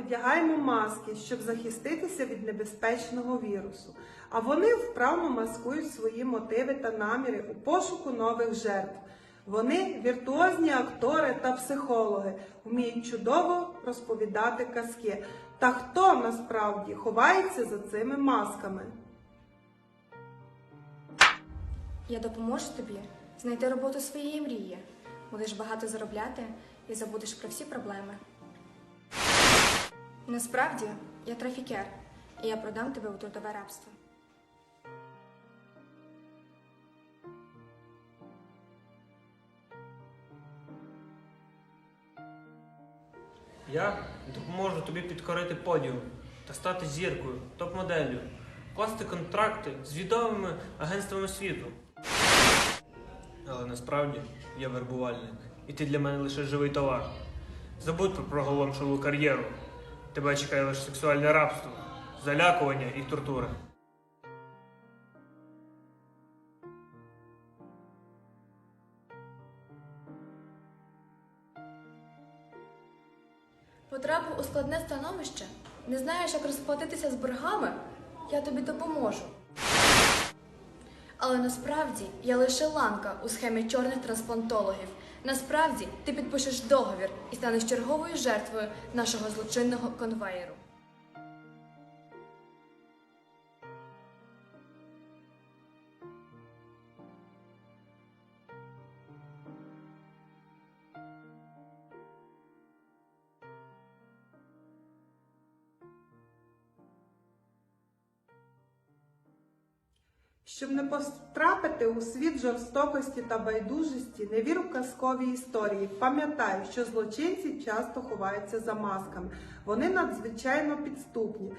одягаємо маски, щоб захиститися від небезпечного вірусу. А вони вправно маскують свої мотиви та наміри у пошуку нових жертв. Вони віртуозні актори та психологи, вміють чудово розповідати казки. Та хто насправді ховається за цими масками? Я допоможу тобі знайти роботу своєї мрії. Будеш багато заробляти і забудеш про всі проблеми. Насправді я трафікер, і я продам тебе у трудове рабство. Я допоможу тобі підкорити подіум та стати зіркою, топ-моделлю, класти контракти з відомими агентствами світу. Але насправді я вербувальник, і ти для мене лише живий товар. Забудь про проголомшливу кар'єру. Тебе чекає лише сексуальне рабство, залякування і тортури. Потрапив у складне становище. Не знаєш, як розплатитися з боргами? Я тобі допоможу. Але насправді я лише ланка у схемі чорних трансплантологів. Насправді ти підпишеш договір і станеш черговою жертвою нашого злочинного конвеєру. Щоб не потрапити у світ жорстокості та байдужості, не вір у казкові історії. Пам'ятай, що злочинці часто ховаються за масками. Вони надзвичайно підступні.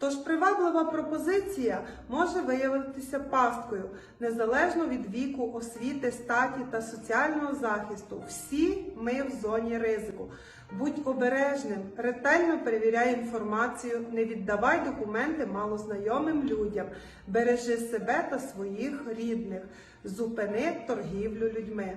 Тож приваблива пропозиція може виявитися пасткою, незалежно від віку, освіти, статі та соціального захисту. Всі ми в зоні ризику. Будь обережним, ретельно перевіряй інформацію, не віддавай документи малознайомим людям, бережи себе та своїх рідних, зупини торгівлю людьми.